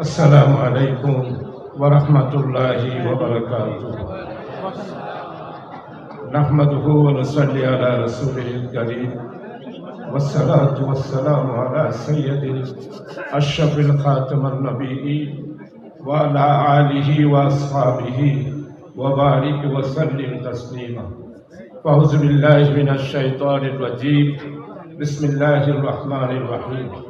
السلام عليكم ورحمة الله وبركاته. نحمده ونصلي على رسوله الكريم. والصلاة والسلام على سيد أشرف الخاتم النبيين وعلى آله وأصحابه وبارك وسلم تسليما. فأعوذ بالله من الشيطان الرجيم. بسم الله الرحمن الرحيم.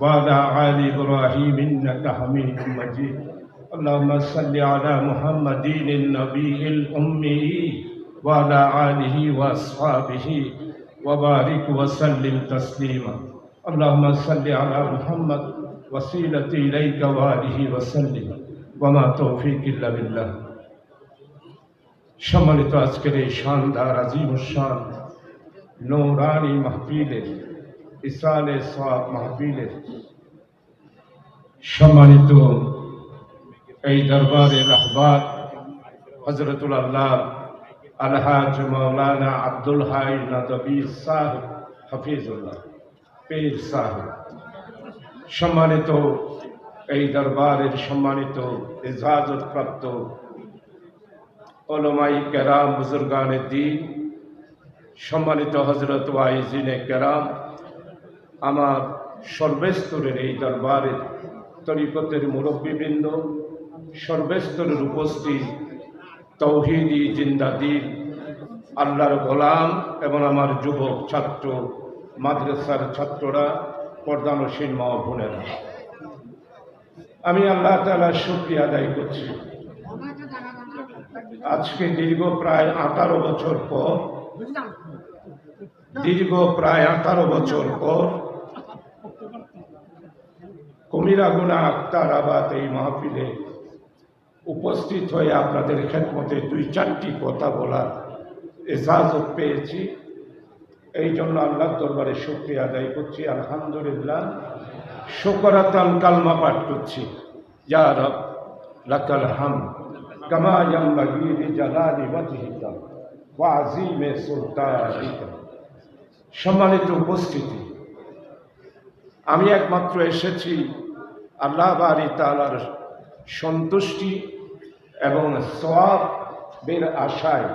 وعلى آل إبراهيم إنك حميد مجيد اللهم صل على محمد النبي الأمي وعلى آله وأصحابه وبارك وسلم تسليما اللهم صل على محمد وسيلة إليك وآله وسلم وما توفيق إلا بالله সম্মানিত আজকের এই শানদার আজিম শান নৌরানি মাহফিলের ইসরালে সব মাহফিলের সম্মানিত এই দরবারের আহ্বাদ হজরতুল আল্লাহ আলহাজ মৌলানা আব্দুল হাই নদবী সাহেব হাফিজুল্লাহ, পীর সাহেব সম্মানিত এই দরবারের সম্মানিত ইজাজত প্রাপ্ত ওলমাই কেরাম বুজুর্গানে দিন, সম্মানিত হজরত ওয়াইজিনে কেরাম আমার সর্বেস্তরের এই দরবারের তরিকতের মুরব্বীবৃন্দ, সর্বেস্তরের উপস্থিত তৌহিদি জিন্দাদিন, আল্লাহর গোলাম এবং আমার যুবক ছাত্র, মাদ্রাসার ছাত্ররা পর্দানসীন মা বোনেরা। আমি আল্লাহ তালা শুক্রিয়া আদায় করছি। আজকে দীর্ঘ প্রায় আঠারো বছর পর, দীর্ঘ প্রায় আঠারো বছর পর কমিরাগুনা আক্তারাবাদ এই মাহফিলে উপস্থিত হয়ে আপনাদের খেদমতে দুই চারটি কথা বলার এজাজত পেয়েছি। এই জন্য আল্লাহ দরবারে শুক্রিয়া আদায় করছি। আলহামদুলিল্লাহ। শোকরাতান কালমা পাঠ করছি। যা রব হাম আযীমে সুলতানিকা। সম্মানিত উপস্থিতি আমি একমাত্র এসেছি আল্লাহ বাড়ি তালার সন্তুষ্টি এবং সোয়াবের আশায়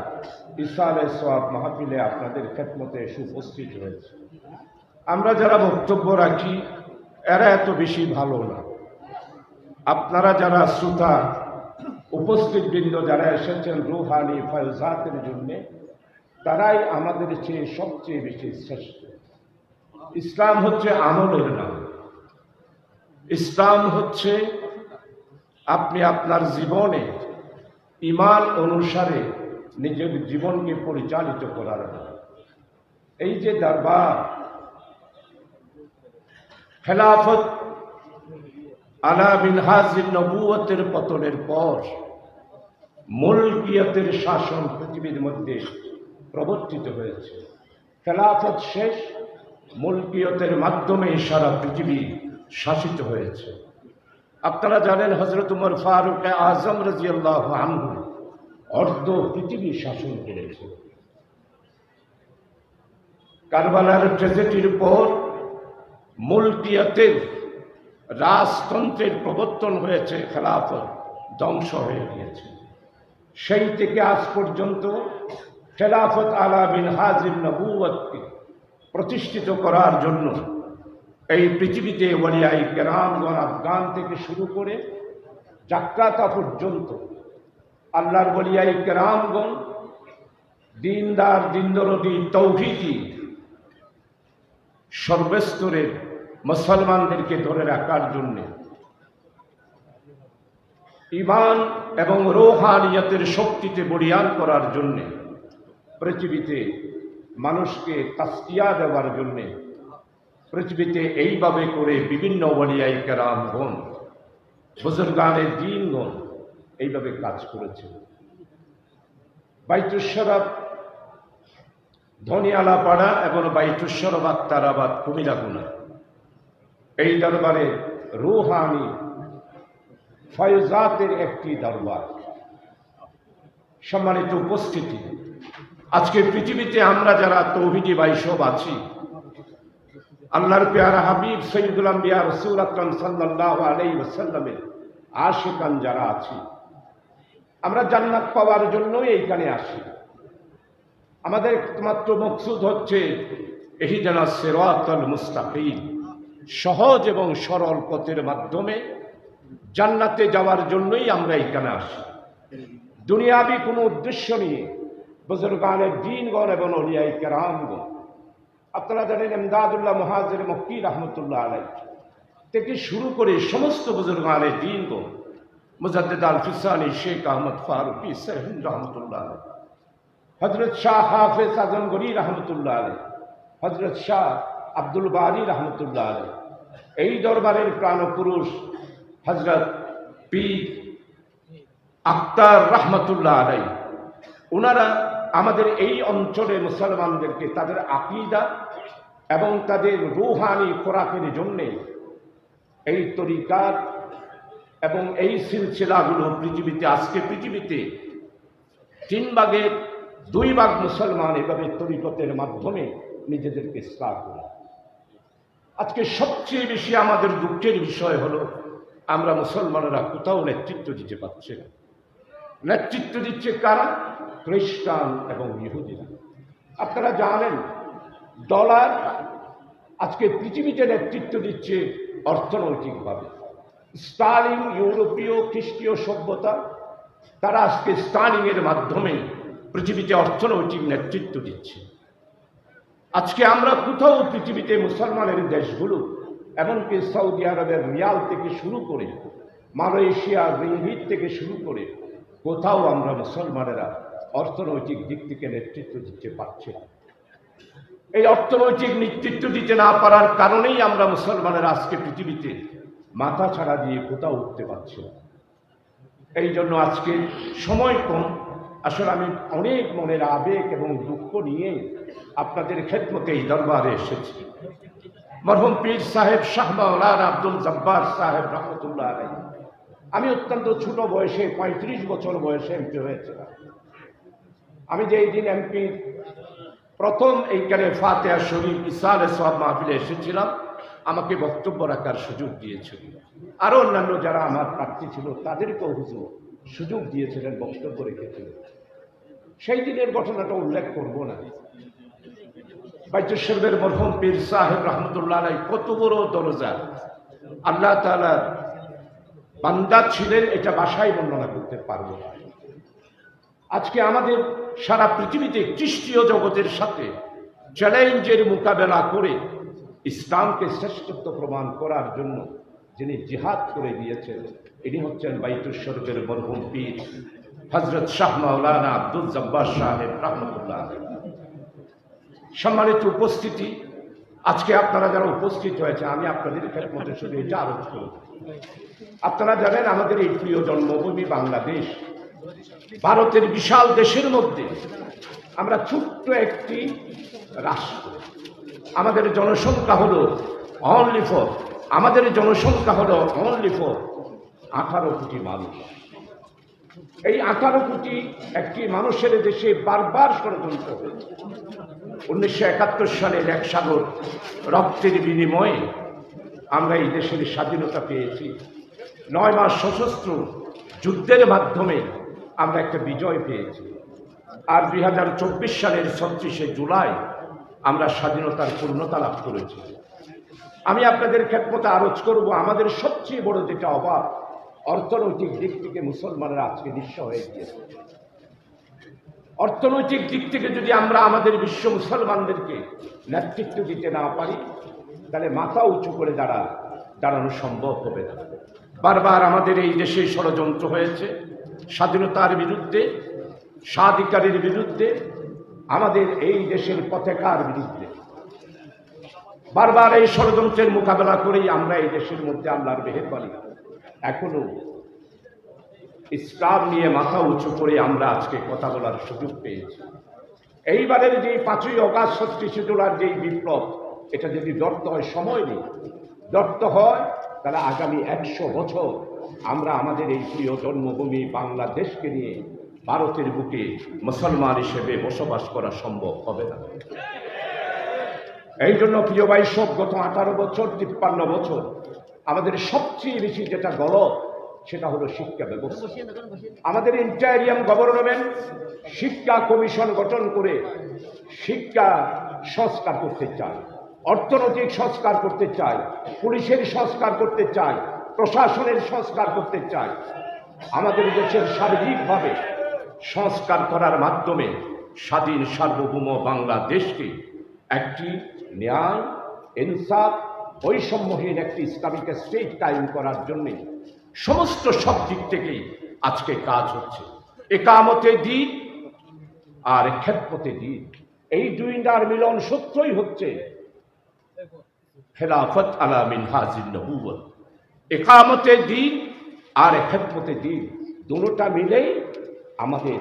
ইসালে সোয়াব মাহফিলে আপনাদের খেদমতে এসে উপস্থিত হয়েছে। আমরা যারা বক্তব্য রাখি, এরা এত বেশি ভালো না। আপনারা যারা শ্রোতা উপস্থিত বৃন্দ যারা এসেছেন রুহানি ফয়জাতের জন্যে, তারাই আমাদের চেয়ে সবচেয়ে বেশি শ্রেষ্ঠ। ইসলাম হচ্ছে আমলের নাম ইসলাম হচ্ছে আপনি আপনার জীবনে ইমান অনুসারে নিজের জীবনকে পরিচালিত করার এই যে দরবার, খেলাফত আলা মিনহাজির নবুয়তের পতনের পর মুলকিয়তের শাসন পৃথিবীর মধ্যে প্রবর্তিত হয়েছে। খেলাফত শেষ মুলকিয়তের মাধ্যমে সারা পৃথিবী শাসিত হয়েছে। আপনারা জানেন হজরত উমর ফারুক আজম রাজিয়াল্লাহ আনহু অর্ধ পৃথিবী শাসন করেছে। কারবালার ট্রেজেডির পর মুলকিয়তের রাজতন্ত্রের প্রবর্তন হয়েছে, খেলাফত ধ্বংস হয়ে গিয়েছে। সেই থেকে আজ পর্যন্ত খেলাফত আলা বিন হাজির নবুয়তকে প্রতিষ্ঠিত করার জন্য এই পৃথিবীতে ওলিয়াই কেরামগণ আফগান থেকে শুরু করে জাক্রাতা পর্যন্ত আল্লাহর বলিয়াই কেরামগণ, দিনদার, দিনদরদি, তৌহিদি, সর্বস্তরের মুসলমানদেরকে ধরে রাখার জন্যে ইমান এবং রোহানিয়তের শক্তিতে বরিয়ান করার জন্যে পৃথিবীতে মানুষকে তাস্কিয়া দেওয়ার জন্যে পৃথিবীতে এইভাবে করে বিভিন্ন বলিয়াই কেরামগণ বুজুর্গানের দিনগণ এইভাবে কাজ করেছে বাইতুস্বরব ধনিয়ালাপাড়া এবং বাইতুস্বরব আক্তারাবাদ কুমিরাগুনা এই দরবারে রুহানি ফয়জাতের একটি দরবার। সম্মানিত উপস্থিতি। আজকে পৃথিবীতে আমরা যারা তৌহিদি বাইসব আছি, আল্লাহর পেয়ারা হাবিব সৈয়দুল আম্বিয়া রসুল আকরম সাল্লাহ আলাই ওসাল্লামের আশিকান যারা আছি, আমরা জান্নাত পাওয়ার জন্যই এইখানে আসি। আমাদের একমাত্র মকসুদ হচ্ছে এহিদানা সেরাতল মুস্তাকিম, সহজ এবং সরল পথের মাধ্যমে জান্নাতে যাওয়ার জন্যই আমরা এখানে আসি। দুনিয়াবি কোনো উদ্দেশ্য নিয়ে বুজুর্গানের দিনগণ এবং অলিয়াই কেরামগণ আপনারা জানেন এমদাদুল্লাহ মহাজের মক্কি রহমতুল্লাহ আলাই থেকে শুরু করে সমস্ত বুজুর্গানের দিনগণ মুজাদ্দেদ আল ফিসানি শেখ আহমদ ফারুকি সহিন রহমতুল্লাহ আলাই হজরত শাহ হাফেজ আজমগরি রহমতুল্লাহ আলাই হজরত শাহ আব্দুল বারি রহমতুল্লাহ আলাই এই দরবারের প্রাণপুরুষ হজরত পি আক্তার রহমতুল্লাহ আলাই ওনারা আমাদের এই অঞ্চলে মুসলমানদেরকে তাদের আকিদা এবং তাদের রুহানি খোরাকের জন্যে এই তরিকার এবং এই সিলসিলাগুলো পৃথিবীতে, আজকে পৃথিবীতে তিন ভাগের দুই ভাগ মুসলমান এভাবে তরিকতের মাধ্যমে নিজেদেরকে স্টার করে। আজকে সবচেয়ে বেশি আমাদের দুঃখের বিষয় হলো, আমরা মুসলমানেরা কোথাও নেতৃত্ব দিতে পারছি না। নেতৃত্ব দিচ্ছে কারা? খ্রিস্টান এবং ইহুদিরা। আপনারা জানেন, ডলার আজকে পৃথিবীতে নেতৃত্ব দিচ্ছে অর্থনৈতিকভাবে। স্টালিং ইউরোপীয় খ্রিস্টীয় সভ্যতা, তারা আজকে স্টালিংয়ের মাধ্যমে পৃথিবীতে অর্থনৈতিক নেতৃত্ব দিচ্ছে। আজকে আমরা কোথাও পৃথিবীতে মুসলমানের দেশগুলো, এমনকি সৌদি আরবের রিয়াল থেকে শুরু করে মালয়েশিয়ার রিঙ্গিত থেকে শুরু করে কোথাও আমরা মুসলমানেরা অর্থনৈতিক দিক থেকে নেতৃত্ব দিতে পারছি না। এই অর্থনৈতিক নেতৃত্ব দিতে না পারার কারণেই আমরা মুসলমানেরা আজকে পৃথিবীতে মাথা ছাড়া দিয়ে কোথাও উঠতে পারছি না। এই জন্য আজকে সময় কম। আসলে আমি অনেক মনের আবেগ এবং দুঃখ নিয়ে আপনাদের খেদমতে এই দরবারে এসেছি। মরহুম পীর সাহেব শাহ আব্দুল জব্বার সাহেব রহমতুল্লাহ আলাই আমি অত্যন্ত ছোট বয়সে, পঁয়ত্রিশ বছর বয়সে এমপি হয়েছিলাম। আমি যে এই দিন এমপি, প্রথম এইখানে ফাতেহা শরীফ ইসাল সব মাহফিলে এসেছিলাম, আমাকে বক্তব্য রাখার সুযোগ দিয়েছিল। আরও অন্যান্য যারা আমার প্রার্থী ছিল, তাদেরকেও হুজুর সুযোগ দিয়েছিলেন, বক্তব্য রেখেছিলেন। সেই দিনের ঘটনাটা উল্লেখ করব না। বাইচেশ্বরের মরহম পীর সাহেব রহমতুল্লাহ কত বড় দরজা। আল্লাহ তালার বান্দা ছিলেন, এটা বাসায় বর্ণনা করতে পারব না। আজকে আমাদের সারা পৃথিবীতে খ্রিস্টীয় জগতের সাথে চ্যালেঞ্জের মোকাবেলা করে ইসলামকে শ্রেষ্ঠত্ব প্রমাণ করার জন্য যিনি জিহাদ করে দিয়েছেন, ইনি হচ্ছেন বাইতুস্বরবের মরহুম পীর হজরত শাহ মাওলানা আব্দুল জব্বার সাহেব রহমতুল্লাহ সম্মানিত উপস্থিতি আজকে আপনারা যারা উপস্থিত হয়েছে আমি আপনাদের মধ্যে শুধু এটা আরোপ করব। আপনারা জানেন, আমাদের এই প্রিয় জন্মভূমি বাংলাদেশ, ভারতের বিশাল দেশের মধ্যে আমরা ছোট্ট একটি রাষ্ট্র। আমাদের জনসংখ্যা হলো অনলি ফর আমাদের জনসংখ্যা হলো অনলি ফর আঠারো কোটি মানুষ। এই আঠারো কোটি একটি মানুষের দেশে বারবার ষড়যন্ত্র হয়েছে। উনিশশো একাত্তর সালের এক সাগর রক্তের বিনিময়ে আমরা এই দেশের স্বাধীনতা পেয়েছি। নয় মাস সশস্ত্র যুদ্ধের মাধ্যমে আমরা একটা বিজয় পেয়েছি। আর দুই হাজার চব্বিশ সালের ছত্রিশে জুলাই আমরা স্বাধীনতার পূর্ণতা লাভ করেছি। আমি আপনাদের ক্ষেত্রতে আরোচ করব, আমাদের সবচেয়ে বড় যেটা অভাব অর্থনৈতিক দিক থেকে মুসলমানরা আজকে নিঃস্ব হয়ে গিয়েছে। অর্থনৈতিক দিক থেকে যদি আমরা আমাদের বিশ্ব মুসলমানদেরকে নেতৃত্ব দিতে না পারি, তাহলে মাথা উঁচু করে দাঁড়া, দাঁড়ানো সম্ভব হবে না। বারবার আমাদের এই দেশে ষড়যন্ত্র হয়েছে, স্বাধীনতার বিরুদ্ধে, স্বাধিকারের বিরুদ্ধে, আমাদের এই দেশের পতাকার বিরুদ্ধে। বারবার এই ষড়যন্ত্রের মোকাবেলা করেই আমরা এই দেশের মধ্যে আল্লাহর মেহেরবানি। এখনও ইসলাম নিয়ে মাথা উঁচু করে আমরা আজকে কথা বলার সুযোগ পেয়েছি। এইবারের যে পাঁচই অগাস্ট ছত্রিশে জোড়ার যেই বিপ্লব, এটা যদি দত্ত হয়, সময় নেই। দত্ত হয়, তাহলে আগামী একশো বছর আমরা আমাদের এই প্রিয় জন্মভূমি বাংলাদেশকে নিয়ে ভারতের বুকে মুসলমান হিসেবে বসবাস করা সম্ভব হবে না। এই জন্য প্রিয় ভাই গত আঠারো বছর, তিপ্পান্ন বছর আমাদের সবচেয়ে বেশি যেটা গলত সেটা হলো শিক্ষা ব্যবস্থা। আমাদের ইন্টারিয়াম গভর্নমেন্ট শিক্ষা কমিশন গঠন করে শিক্ষা সংস্কার করতে চায় অর্থনৈতিক সংস্কার করতে চায় পুলিশের সংস্কার করতে চায় প্রশাসনের সংস্কার করতে চায় আমাদের দেশের সার্বিকভাবে সংস্কার করার মাধ্যমে স্বাধীন সার্বভৌম বাংলাদেশকে একটি ন্যায় ইনসাফ বৈষম্যহীন একটি ইসলামিক স্টেট কায়েম করার জন্যে সমস্ত সব দিক থেকেই আজকে কাজ হচ্ছে। একামতে দিন আর ক্ষেত্রতে দিন। এই দুই দুইটার মিলন সত্যই হচ্ছে। খেলাফত আলা মিন হাজির নবুয়ত একামতে দিন আর ক্ষেত্রতে দিন। দুটোটা মিলেই আমাদের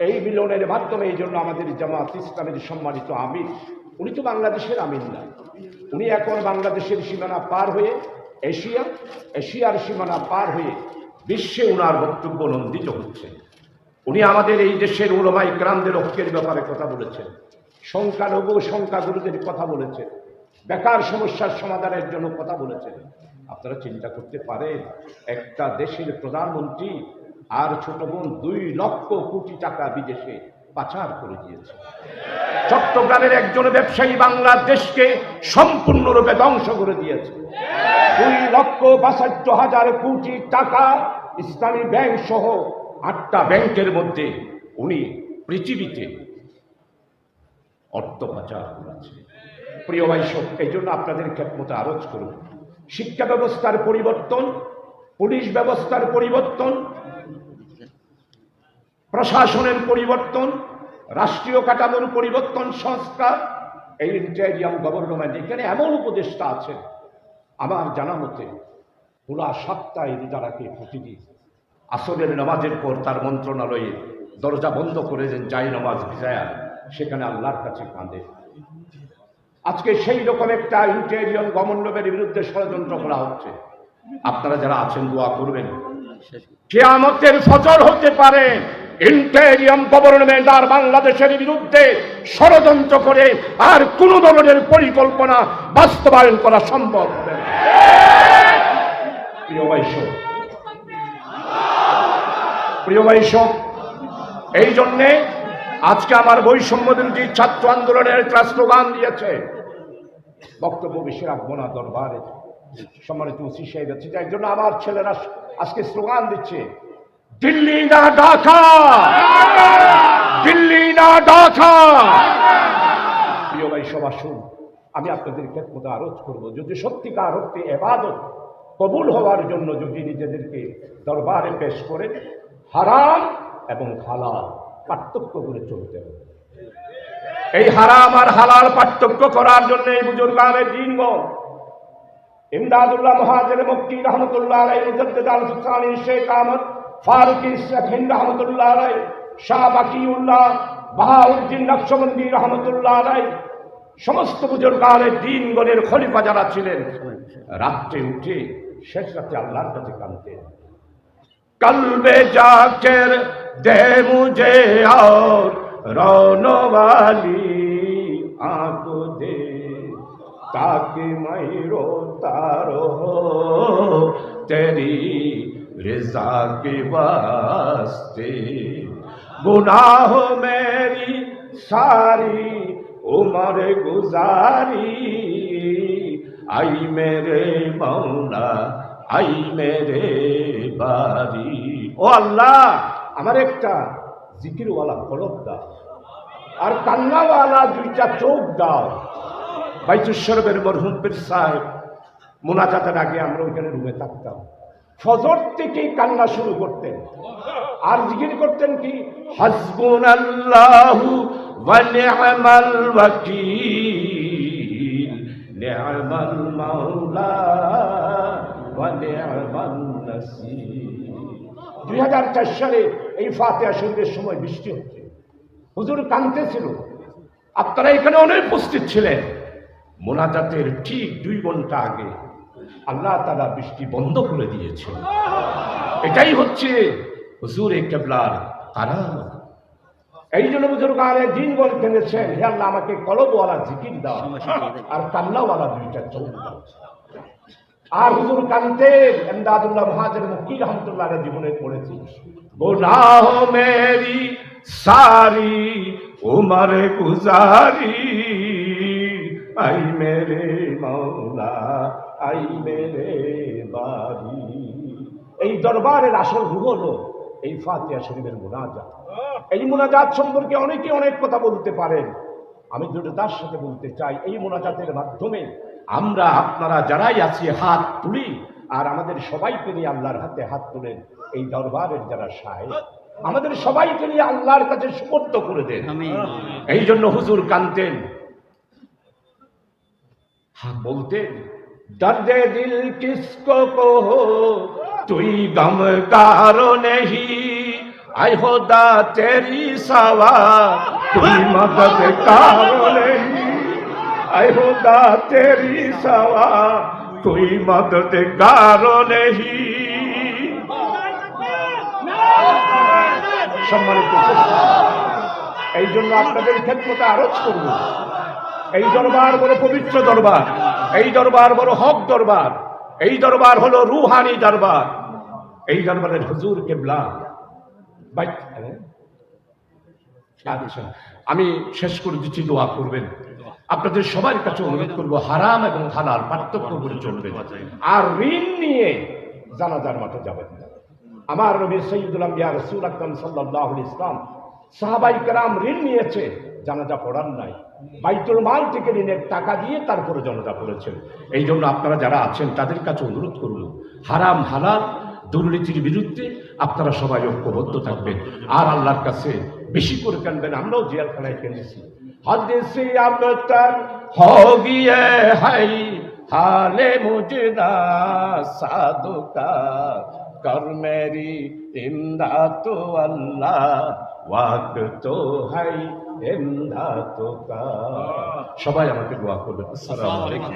এই মিলনের মাধ্যমে এই জন্য আমাদের জামাত ইসলামের সম্মানিত আমির। উনি তো বাংলাদেশের আমির না। উনি এখন বাংলাদেশের সীমানা পার হয়ে এশিয়া, এশিয়ার সীমানা পার হয়ে বিশ্বে উনার বক্তব্য নন্দিত হচ্ছে। উনি আমাদের এই দেশের উলমাই গ্রামদের ঐক্যের ব্যাপারে কথা বলেছেন। সংখ্যালঘু সংখ্যাগুরুদের কথা বলেছেন। বেকার সমস্যার সমাধানের জন্য কথা বলেছেন। আপনারা চিন্তা করতে পারেন, একটা দেশের প্রধানমন্ত্রী আর ছোট বোন দুই লক্ষ কোটি টাকা বিদেশে পাচার করে দিয়েছে। চট্টগ্রামের একজন ব্যবসায়ী বাংলাদেশকে সম্পূর্ণরূপে ধ্বংস করে দিয়েছে। দুই লক্ষ বাষট্টি হাজার কোটি টাকা ইসলামী ব্যাংক সহ আটটা ব্যাংকের মধ্যে উনি পৃথিবীতে অর্থ পাচার করেছে। প্রিয় ভাইসব এই জন্য আপনাদের ক্ষেত্রমতো আরোজ করুন। শিক্ষা ব্যবস্থার পরিবর্তন, পুলিশ ব্যবস্থার পরিবর্তন প্রশাসনের পরিবর্তন, রাষ্ট্রীয় কাঠামোর পরিবর্তন, সংস্কার, এই ইন্টারিয়াম গভর্নমেন্ট, এখানে এমন উপদেষ্টা আছেন। আমার জানা মতে পুরা সপ্তাহে ইদারাকে প্রতিদিন আসরের নামাজের পর তার মন্ত্রণালয়ে দরজা বন্ধ করে দেন যাই নামাজ ভিজায়া, সেখানে আল্লাহর কাছে কাঁদে। আজকে সেই রকম একটা ইন্টেরিয়ন গভর্নমেন্টের বিরুদ্ধে ষড়যন্ত্র করা হচ্ছে। আপনারা যারা আছেন, দোয়া করবেন। কেয়ামতের ফজর হতে পারে। ইন্টেরিয়াম গভর্নমেন্ট আর বাংলাদেশের বিরুদ্ধে ষড়যন্ত্র করে আর কোন ধরনের পরিকল্পনা বাস্তবায়ন করা সম্ভব এই জন্যে আজকে আমার বৈষম্য বিরোধী ছাত্র আন্দোলনের একটা স্লোগান দিয়েছে। বক্তব্য বেশি রাখব দরবারে। সম্মানিত ওসি সাহেব আছে, যার জন্য আমার ছেলেরা আজকে স্লোগান দিচ্ছে, দিল্লি না ঢাকা। দিল্লি না ঢাকা। প্রিয় ভাই, সব আসুন, আমি আপনাদের ক্ষেত্রে আরোজ করব। যদি সত্যিকার অর্থে এবাদত কবুল হওয়ার জন্য যদি নিজেদেরকে দরবারে পেশ করেন, হারাম এবং হালাল পার্থক্য করে চলতে হবে। এই হারাম আর হালাল পার্থক্য করার জন্য এই বুজুর্গানের দিনগণ ইমদাদুল্লাহ মহাজের মুক্তি রহমতুল্লাহ আলাই মুজদ্দেদ আল শেখ আহমদ ফারুকি শেখ হিন্দ রহমতুল্লাহ আলাই শাহ বাকিউল্লাহ বাহাউদ্দিন নকশবন্দি রহমতুল্লাহ রাই সমস্ত বুজুর্গারে তিন গণের খলিফা যারা ছিলেন, রাত্রে উঠে, শেষ রাতে আল্লাহর কাছে কানতেন কলবে জাকের দে মুঝে আর রনওয়ালি আঁকো দে কাকি মাইরো তারো, তেরি রেজা কে বাস্তে গুনাহ মেরি সারি, উমর গুজারি। আই মেরে মৌনা আই মেরে বাড়ি ও আল্লাহ, আমার একটা জিকিরওয়ালা ফলক দাও, আর কান্নাওয়ালা দুইটা চোখ দাও। বাইচুশ্বরবের মরহুম পীর সাহেব মোনাজাতের আগে আমরা ওইখানে রুমে থাকতাম। ফজর থেকেই কান্না শুরু করতেন। আর জিকির করতেন কি? হাসবুন আল্লাহু ওয়ানি'মাল ওয়াকিল। নি'মাল মাওলা ওয়া দুই হাজার চার সালে এই ফাতিহা শরীফের সময় বৃষ্টি হচ্ছে। হুজুর কাঁদতেছিল। আপনারা এখানে অনেক উপস্থিত ছিলেন। মোনাজাতের ঠিক দুই ঘণ্টা আগে আল্লাহ তারা বৃষ্টি বন্ধ করে দিয়েছে এটাই হচ্ছে হুজুরে কেবলার এই জন্য বুজুর্গ আলে দিন বল কেঁদেছেন হে আল্লাহ আমাকে কলবওয়ালা জিকির দাও আর কান্নাওয়ালা দুইটা দাও। আর হুজুর কান্তে এমদাদুল্লাহ মহাজের মুক্তি রহমতুল্লাহ জীবনে পড়েছি। গুনাহ মেরি সারি, উমর গুজারি। আই মেরে মৌলা আই মেরে বাড়ি। এই দরবারের আসল রূহ হলো এই ফাতিয়া শরীফের মুনাজাত। এই মোনাজাত সম্পর্কে অনেকে অনেক কথা বলতে পারেন। আমি দুটো দৃঢ়তার সাথে বলতে চাই এই মোনাজাতের মাধ্যমে আমরা আপনারা যারাই আছি হাত তুলি আর আমাদের সবাইকে নিয়ে আল্লাহর হাতে হাত তুলেন। এই দরবারের যারা সাহেব আমাদের সবাইকে নিয়ে আল্লাহর কাছে সুপর্দ করে দেন। এই জন্য হুজুর কানতেন হ্যাঁ বলতেন দর্দে দিল কিসকো কহো তুই গম কারও নেহি আই হোদা তেরি সাওয়া, তুই মদদ কারও নেহি আই হোদা তেরি সাওয়া, তুই মদদ কারও নেহি সম্মানিত এই জন্য আপনাদের ক্ষেত্রতে আরোপ করব। এই দরবার বড় পবিত্র দরবার, এই দরবার বড় হক দরবার, এই দরবার হলো রুহানি দরবার। এই দরবারের হুজুর কেবলা। আমি শেষ করে দিচ্ছি, দোয়া করবেন। আপনাদের সবার কাছে অনুরোধ করব, হারাম এবং হালাল পার্থক্য করে চলবেন। আর ঋণ নিয়ে জানাজার মাঠে যাবেন আমার নবী সৈয়দুল আম্বিয়া রসুল সাল্লাহ ইসলাম সাহাবাই কেরাম ঋণ নিয়েছে। জানাজা পড়ার নাই। বাইতুল মাল থেকে ঋণের টাকা দিয়ে তারপরে জানাজা পড়েছেন। এই জন্য আপনারা যারা আছেন, তাদের কাছে অনুরোধ করব হারাম হালাল, দুর্নীতির বিরুদ্ধে আপনারা সবাই ঐক্যবদ্ধ থাকবেন। আর আল্লাহর কাছে বেশি করে কানবেন আমরাও জিয়ালখানায় কেনেছি হাদিসি হাই, হালে মুজরা সাধুকা কর মেরি امداد আল্লাহ ওয়াক তো হাই এমদাদ সবাই আমাকে দোয়া করবে আসসালামু আলাইকুম।